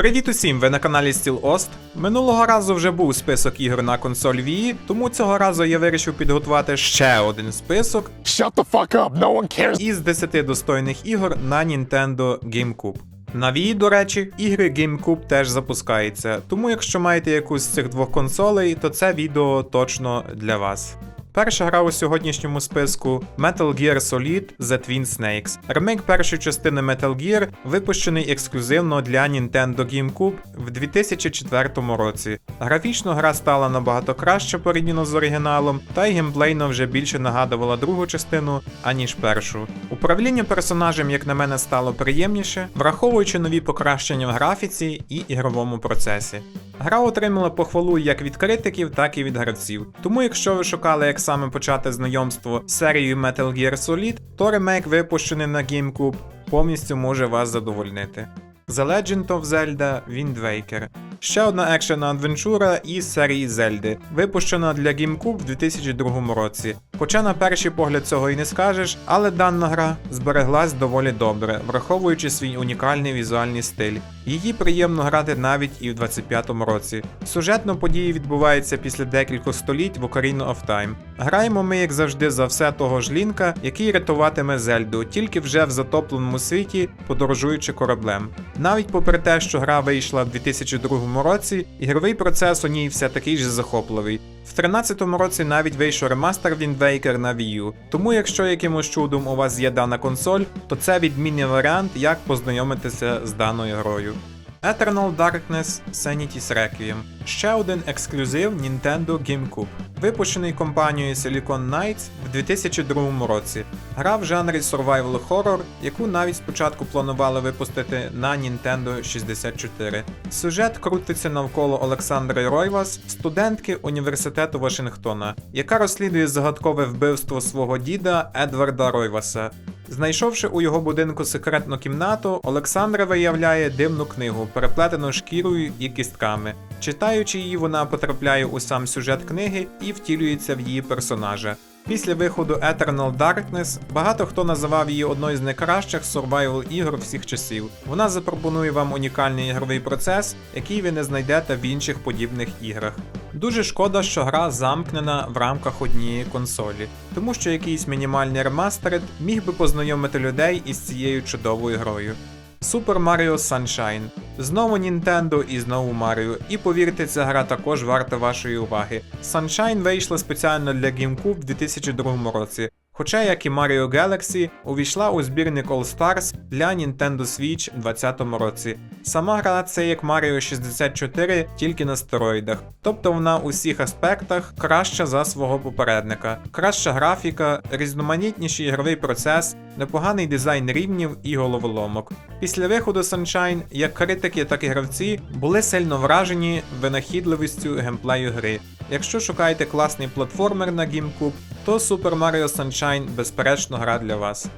Привіт усім! Ви на каналі SteelOst. Минулого разу вже був список ігор на консоль Wii, тому цього разу я вирішив підготувати ще один список Shut the fuck up, no one cares. із 10 достойних ігор на Nintendo GameCube. На Wii, до речі, ігри GameCube теж запускаються, тому якщо маєте якусь з цих двох консолей, то це відео точно для вас. Перша гра у сьогоднішньому списку Metal Gear Solid The Twin Snakes. Ремейк першої частини Metal Gear випущений ексклюзивно для Nintendo GameCube в 2004 році. Графічно гра стала набагато краще порівняно з оригіналом, та й геймплейно вже більше нагадувала другу частину, аніж першу. Управління персонажем, як на мене, стало приємніше, враховуючи нові покращення в графіці і ігровому процесі. Гра отримала похвалу як від критиків, так і від гравців. Тому, якщо ви шукали, як саме почати знайомство з серією Metal Gear Solid, то ремейк, випущений на GameCube, повністю може вас задовольнити. The Legend of Zelda Wind Waker. Ще одна екшена адвенчура із серії Зельди, випущена для GameCube в 2002 році. Хоча на перший погляд цього і не скажеш, але дана гра збереглась доволі добре, враховуючи свій унікальний візуальний стиль. Її приємно грати навіть і в 25-му році. Сюжетно події відбуваються після декількох століть в Ocarina of Time. Граємо ми, як завжди, за все того ж Лінка, який рятуватиме Зельду, тільки вже в затопленому світі, подорожуючи кораблем. Навіть попри те, що гра вийшла в 2002 році, ігровий процес у ній все такий же захопливий. В 13-му році навіть вийшов ремастер Wind Waker на Wii U, тому якщо якимось чудом у вас є дана консоль, то це відмінний варіант, як познайомитися з даною грою. Eternal Darkness Sanity's Requiem ще один ексклюзив Nintendo GameCube, випущений компанією Silicon Knights в 2002 році. Гра в жанрі Survival Horror, яку навіть спочатку планували випустити на Nintendo 64. Сюжет крутиться навколо Олександри Ройвас, студентки університету Вашингтона, яка розслідує загадкове вбивство свого діда Едварда Ройваса. Знайшовши у його будинку секретну кімнату, Олександра виявляє дивну книгу, переплетену шкірою і кістками. Читаючи її, вона потрапляє у сам сюжет книги і втілюється в її персонажа. Після виходу Eternal Darkness багато хто називав її одною з найкращих survival ігор всіх часів. Вона запропонує вам унікальний ігровий процес, який ви не знайдете в інших подібних іграх. Дуже шкода, що гра замкнена в рамках однієї консолі, тому що якийсь мінімальний ремастеред міг би познайомити людей із цією чудовою грою. Super Mario Sunshine. Знову Nintendo і знову Mario. І повірте, ця гра також варта вашої уваги. Sunshine вийшла спеціально для GameCube в 2002 році. Хоча, як і Mario Galaxy, увійшла у збірник All Stars для Nintendo Switch у 2020 році. Сама гра це як Mario 64, тільки на стероїдах. Тобто вона у всіх аспектах краща за свого попередника. Краща графіка, різноманітніший ігровий процес, непоганий дизайн рівнів і головоломок. Після виходу Sunshine, як критики, так і гравці були сильно вражені винахідливістю геймплею гри. Якщо шукаєте класний платформер на GameCube, то Super Mario Sunshine безперечно гра для вас.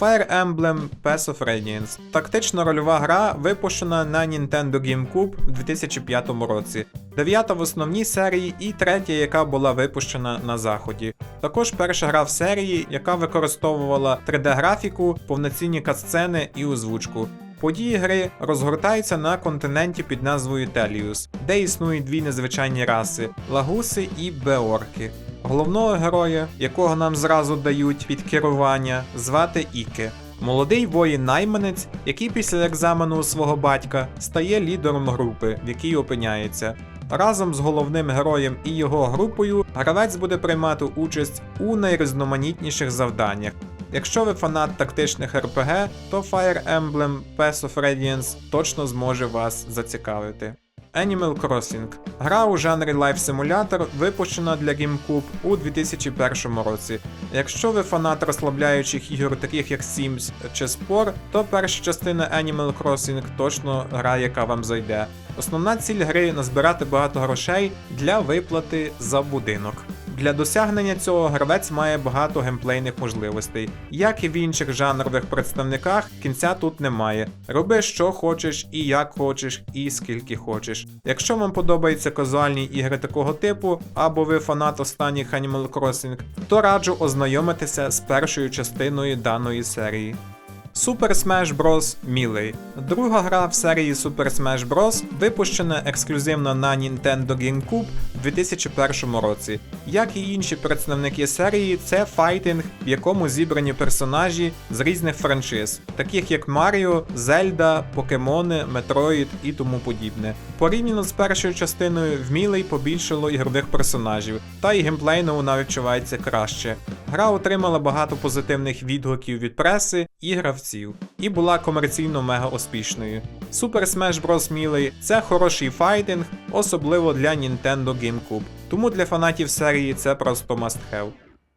Fire Emblem Path of Radiance тактична рольова гра, випущена на Nintendo GameCube в 2005 році, дев'ята в основній серії і третя, яка була випущена на заході. Також перша гра в серії, яка використовувала 3D-графіку, повноцінні катсцени і озвучку. Події гри розгортаються на континенті під назвою Теліус, де існують дві незвичайні раси лагуси і беорки. Головного героя, якого нам зразу дають під керування, звати Іке. Молодий воїн-найманець, який після екзамену у свого батька стає лідером групи, в якій опиняється. Разом з головним героєм і його групою гравець буде приймати участь у найрізноманітніших завданнях. Якщо ви фанат тактичних RPG, то Fire Emblem Path of Radiance точно зможе вас зацікавити. Animal Crossing гра у жанрі Life Simulator випущена для GameCube у 2001 році. Якщо ви фанат розслабляючих ігор, таких як Sims чи Spore, то перша частина Animal Crossing точно гра, яка вам зайде. Основна ціль гри назбирати багато грошей для виплати за будинок. Для досягнення цього гравець має багато геймплейних можливостей. Як і в інших жанрових представниках, кінця тут немає. Роби що хочеш, і як хочеш, і скільки хочеш. Якщо вам подобаються казуальні ігри такого типу, або ви фанат останніх Animal Crossing, то раджу ознайомитися з першою частиною даної серії. Super Smash Bros. Melee. Друга гра в серії Super Smash Bros. випущена ексклюзивно на Nintendo GameCube у 2001 році. Як і інші представники серії, це файтинг, в якому зібрані персонажі з різних франшиз, таких як Маріо, Зельда, Покемони, Метроїд і тому подібне. Порівняно з першою частиною в Melee побільшало ігрових персонажів, та й геймплейно вона відчувається краще. Гра отримала багато позитивних відгуків від преси і гравців, і була комерційно мега успішною. Super Smash Bros. Melee – це хороший файтинг, особливо для Nintendo GameCube, тому для фанатів серії це просто must have.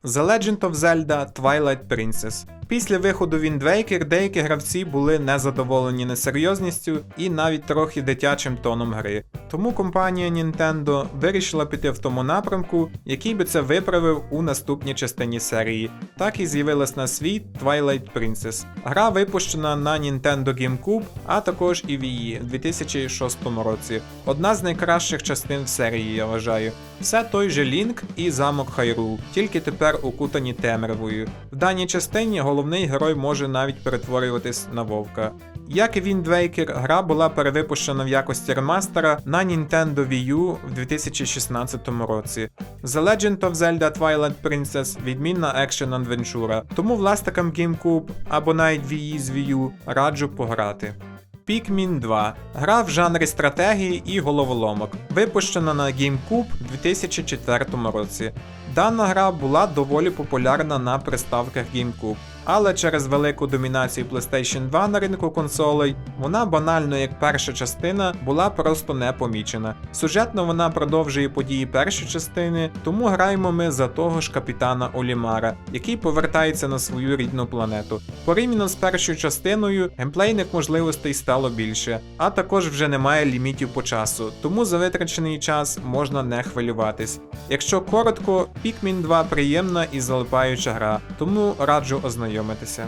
The Legend of Zelda Twilight Princess. Після виходу Waker деякі гравці були незадоволені несерйозністю і навіть трохи дитячим тоном гри. Тому компанія Nintendo вирішила піти в тому напрямку, який би це виправив у наступній частині серії. Так і з'явилась на світ Twilight Princess. Гра випущена на Nintendo GameCube, а також і Wii у 2006 році. Одна з найкращих частин в серії, я вважаю. Все той же Лінк і замок Хайрул, тільки тепер укутані темрявою. В даній частині головний герой може навіть перетворюватись на вовка. Як і Wind Waker, гра була перевипущена в якості ремастера на Nintendo Wii U в 2016 році. The Legend of Zelda Twilight Princess відмінна екшен адвенчура, тому власникам GameCube або навіть Wii з Wii U раджу пограти. Pikmin 2 гра в жанрі стратегії і головоломок, випущена на GameCube у 2004 році. Дана гра була доволі популярна на приставках GameCube, але через велику домінацію PlayStation 2 на ринку консолей, вона банально як перша частина була просто не помічена. Сюжетно вона продовжує події першої частини, тому граємо ми за того ж капітана Олімара, який повертається на свою рідну планету. Порівняно з першою частиною, геймплейних можливостей стало більше, а також вже немає лімітів по часу, тому за витрачений час можна не хвилюватись. Якщо коротко, Pikmin 2 приємна і залипаюча гра, тому раджу ознайомитися.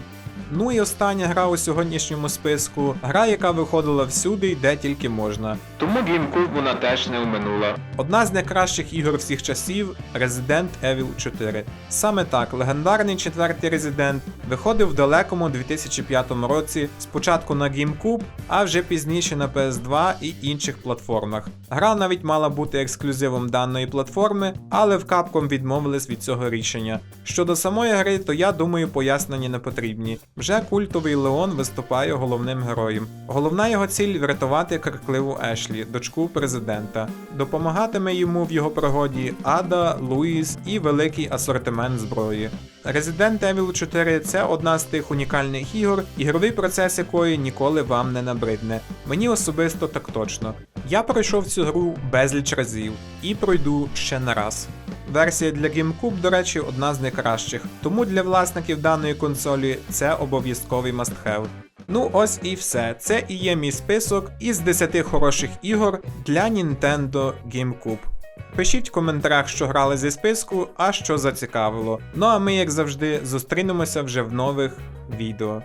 Ну і остання гра у сьогоднішньому списку гра, яка виходила всюди і де тільки можна. Тому GameCube вона теж не вминула. Одна з найкращих ігор всіх часів Resident Evil 4. Саме так, легендарний четвертий Resident виходив в далекому 2005 році, спочатку на GameCube, а вже пізніше на PS2 і інших платформах. Гра навіть мала бути ексклюзивом даної платформи, але в Capcom відмовились від цього рішення. Щодо самої гри, то я думаю, пояснення не потрібні. Вже культовий Леон виступає головним героєм. Головна його ціль врятувати крикливу Ешлі, дочку президента. Допомагатиме йому в його пригоді Ада, Луїс і великий асортимент зброї. Resident Evil 4 це одна з тих унікальних ігор, ігровий процес якої ніколи вам не набридне. Мені особисто так точно. Я пройшов цю гру безліч разів і пройду ще не раз. Версія для GameCube, до речі, одна з найкращих, тому для власників даної консолі це обов'язковий must-have. Ну ось і все. Це і є мій список із 10 хороших ігор для Nintendo GameCube. Пишіть в коментарях, що грали зі списку, а що зацікавило. Ну а ми, як завжди, зустрінемося вже в нових відео.